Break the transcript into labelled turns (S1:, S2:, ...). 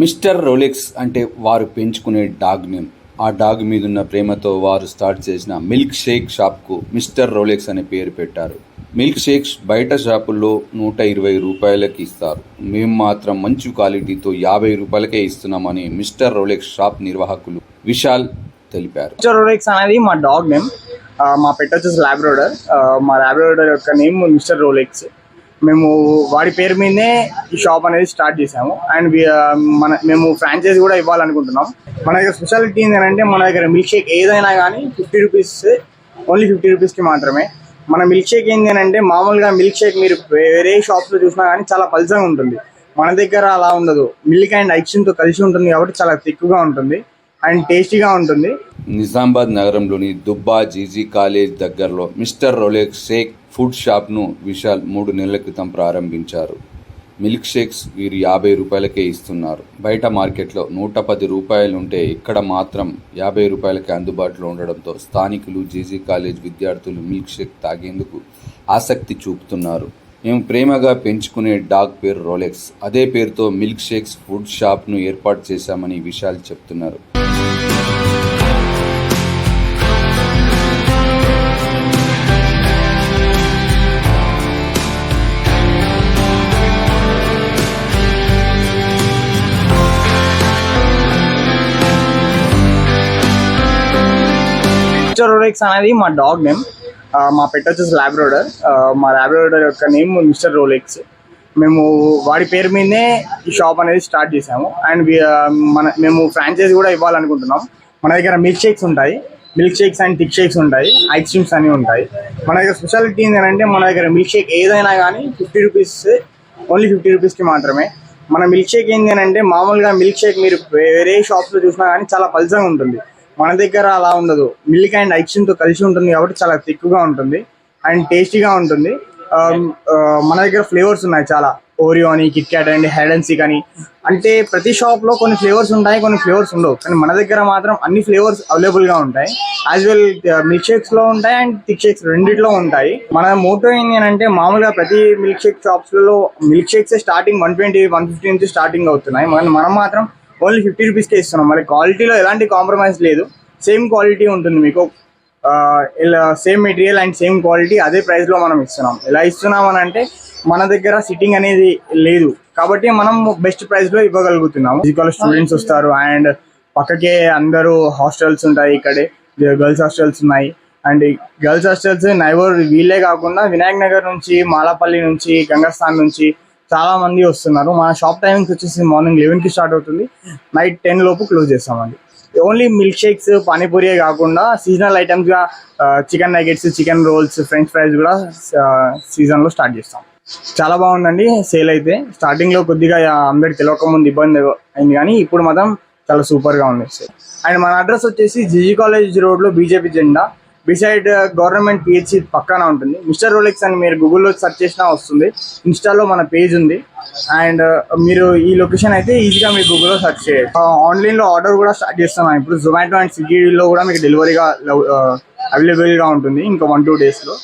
S1: Mister Rolex అంటే వారు పెంచుకునే డాగ్ నేమ్. ఆ డాగ్ మీదున్న ప్రేమతో వారు స్టార్ట్ చేసిన మిల్క్ షేక్ షాప్కు మిస్టర్ రోలెక్స్ అనే పేరు పెట్టారు. మిల్క్ షేక్స్ బయట షాపుల్లో నూట ఇరవై రూపాయలకి ఇస్తారు. మేము మాత్రం మంచి క్వాలిటీతో యాభై రూపాయలకే ఇస్తున్నామని మిస్టర్ రోలెక్స్ షాప్ నిర్వాహకులు విశాల్ తెలిపారు.
S2: మిస్టర్ రోలెక్స్ అనేది మా డాగ్ నేమ్. మా పెట్టొచ్చేసి ల్యాబ్రోడర్ మా ల్యాబ్రోడర్ యొక్క నేమ్ మిస్టర్ రోలెక్స్. మేము వాడి పేరు మీదే ఈ షాప్ అనేది స్టార్ట్ చేసాము అండ్ మన మేము ఫ్రాంచైజీ కూడా ఇవ్వాలనుకుంటున్నాం. మన దగ్గర స్పెషాలిటీ ఏంటంటే మన దగ్గర మిల్క్ షేక్ ఏదైనా కానీ ఫిఫ్టీ రూపీస్ ఓన్లీ ఫిఫ్టీ రూపీస్కి మాత్రమే. మన మిల్క్ షేక్ ఏంటి అని అంటే మామూలుగా మిల్క్ షేక్ మీరు వేరే షాప్స్లో చూసినా కానీ చాలా పల్చగా ఉంటుంది. మన దగ్గర అలా ఉండదు. మిల్క్ అండ్ ఐక్షన్తో కలిసి ఉంటుంది కాబట్టి చాలా థిక్గా ఉంటుంది. అండ్ టేస్టీగా ఉంటుంది.
S1: నిజామాబాద్ నగరంలోని దుబ్బా జీజీ కాలేజ్ దగ్గరలో మిస్టర్ రోలెక్ షేక్ ఫుడ్ షాప్ను విశాల్ మూడు నెలల క్రితం ప్రారంభించారు. మిల్క్ షేక్స్ వీరు యాభై రూపాయలకే ఇస్తున్నారు. బయట మార్కెట్లో నూట పది రూపాయలుంటే ఇక్కడ మాత్రం యాభై రూపాయలకే అందుబాటులో ఉండడంతో స్థానికులు జీజీ కాలేజ్ విద్యార్థులు మిల్క్ షేక్ తాగేందుకు ఆసక్తి చూపుతున్నారు. మేము ప్రేమగా పెంచుకునే డాగ్ పేరు రోలెక్స్. అదే పేరుతో మిల్క్ షేక్స్ ఫుడ్ షాప్ను ఏర్పాటు చేశామని విశాల్ చెప్తున్నారు.
S2: రోలెక్స్ అనేది మా డాగ్ నేమ్. మా పెట్ వచ్చేసి ల్యాబ్రోడర్ మా ల్యాబ్రోడర్ యొక్క నేమ్ మిస్టర్ రోలెక్స్ మేము వాడి పేరు మీదనే ఈ షాప్ అనేది స్టార్ట్ చేసాము అండ్ మన మేము ఫ్రాంచైజ్ కూడా ఇవ్వాలనుకుంటున్నాం. మన దగ్గర మిల్క్ షేక్స్ ఉంటాయి. Milk shakes and thick shakes ఉంటాయి. ఐస్ క్రీమ్స్ అన్నీ ఉంటాయి. మన దగ్గర స్పెషాలిటీ ఏంటంటే మన దగ్గర మిల్క్ షేక్ ఏదైనా కానీ ఫిఫ్టీ రూపీస్ ఓన్లీ ఫిఫ్టీ రూపీస్కి మాత్రమే. మన మిల్క్ షేక్ ఏంటి అని అంటే మామూలుగా మిల్క్ షేక్ మీరు వేరే షాప్స్లో చూసినా కానీ చాలా పల్చగా ఉంటుంది. మన దగ్గర అలా ఉండదు. మిల్క్ అండ్ ఐక్షన్తో కలిసి ఉంటుంది కాబట్టి చాలా థిక్గా ఉంటుంది. అండ్ టేస్టీగా ఉంటుంది. Um, uh, మన దగ్గర ఫ్లేవర్స్ ఉన్నాయి చాలా. ఓరియో అని కిట్ క్యాట్ అండ్ హెడ్ కానీ అని. అంటే ప్రతి షాప్లో కొన్ని ఫ్లేవర్స్ ఉంటాయి కొన్ని ఫ్లేవర్స్ ఉండవు. కానీ మన దగ్గర మాత్రం అన్ని ఫ్లేవర్స్ అవైలబుల్గా ఉంటాయి. యాజ్ వెల్ మిల్క్ షేక్స్లో ఉంటాయి అండ్ థిక్ షేక్స్ రెండిట్లో ఉంటాయి. మన మోటో ఏంటి అంటే మామూలుగా ప్రతి milk shake షాప్స్లలో milk shakes starting one twenty one fifty నుంచి స్టార్టింగ్ అవుతున్నాయి. మనం మాత్రం ఓన్లీ ఫిఫ్టీ రూపీస్కే ఇస్తున్నాం. మరి క్వాలిటీలో ఎలాంటి కాంప్రమైజ్ లేదు. సేమ్ క్వాలిటీ ఉంటుంది మీకు. ఇలా same material and same quality అదే ప్రైస్లో మనం ఇస్తున్నాం. ఎలా ఇస్తున్నాం అని అంటే మన దగ్గర సిట్టింగ్ అనేది లేదు. కాబట్టి మనం బెస్ట్ ప్రైస్లో ఇవ్వగలుగుతున్నాము. ఫిజికల్ స్టూడెంట్స్ వస్తారు అండ్ పక్కకే అందరూ హాస్టల్స్ ఉంటాయి ఇక్కడే. గర్ల్స్ హాస్టల్స్ ఉన్నాయి. అండ్ గర్ల్స్ హాస్టల్స్ నైబర్ వీళ్ళే కాకుండా వినాయక్ నగర్ నుంచి మాలాపల్లి నుంచి గంగస్థాన్ నుంచి చాలా మంది వస్తున్నారు. మన షాప్ టైమింగ్స్ వచ్చేసి మార్నింగ్ లెవెన్కి స్టార్ట్ అవుతుంది. నైట్ టెన్ లోపు క్లోజ్ చేస్తామండి. ఓన్లీ మిల్క్ షేక్స్ పానీపూరియే కాకుండా seasonal ఐటమ్స్గా chicken nuggets chicken rolls french fries కూడా సీజన్లో స్టార్ట్ చేస్తాం. చాలా బాగుందండి సేల్ అయితే. స్టార్టింగ్లో కొద్దిగా అందరికి తెలియక ముందు ఇబ్బంది అయింది కానీ ఇప్పుడు మాత్రం చాలా సూపర్గా ఉంది అండ్ మన అడ్రస్ వచ్చేసి జిజి కాలేజ్ రోడ్లో బీజేపీ జెండా బిసైడ్ గవర్నమెంట్ పిహెచ్సి పక్కన ఉంటుంది. మిస్టర్ రోలెక్స్ అని మీరు గూగుల్లో సెర్చ్ చేసినా వస్తుంది. ఇన్స్టాలో మన పేజ్ ఉంది. అండ్ uh, మీరు ఈ లొకేషన్ అయితే ఈజీగా మీరు గూగుల్లో సెర్చ్ చేయొచ్చు. Uh, ఆన్లైన్లో ఆర్డర్ కూడా స్టార్ట్ చేస్తున్నాం. ఇప్పుడు జొమాటో అండ్ స్విగ్గీలో కూడా మీకు డెలివరీగా అవైలబుల్గా uh, ఉంటుంది. ఇంకా వన్ టూ డేస్లో